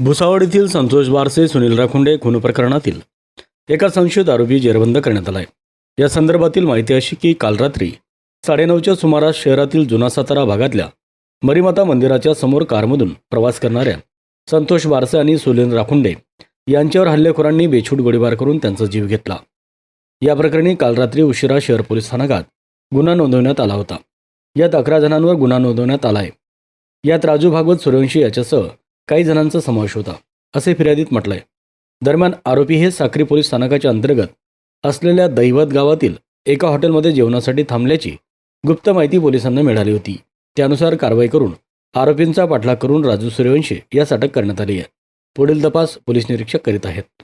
भुसावळ येथील संतोष बारसे सुनील राखुंडे खून प्रकरणातील एका संशयित आरोपी जेरबंद करण्यात आला आहे या संदर्भातील माहिती अशी की काल रात्री साडेनऊच्या सुमारास शहरातील जुना सातारा भागातल्या मरीमाता मंदिराच्या समोर कारमधून प्रवास करणाऱ्या संतोष बारसे आणि सुनील राखुंडे यांच्यावर हल्लेखोरांनी बेछूट गोळीबार करून त्यांचा जीव घेतला. या प्रकरणी काल रात्री उशिरा शहर पोलीस स्थानकात गुन्हा नोंदवण्यात आला होता. यात अकरा जणांवर गुन्हा नोंदवण्यात आला आहे यात राजू भागवत सूर्यवंशी याच्यासह काही जणांचा समावेश होता असे फिर्यादीत म्हटलंय. दरम्यान आरोपी हे साक्री पोलीस स्थानकाच्या अंतर्गत असलेल्या दैवत गावातील एका हॉटेलमध्ये जेवणासाठी थांबल्याची गुप्त माहिती पोलिसांना मिळाली होती. त्यानुसार कारवाई करून आरोपींचा पाठलाग करून राजू सूर्यवंशी यास अटक करण्यात आली आहे. पुढील तपास पोलीस निरीक्षक करीत आहेत.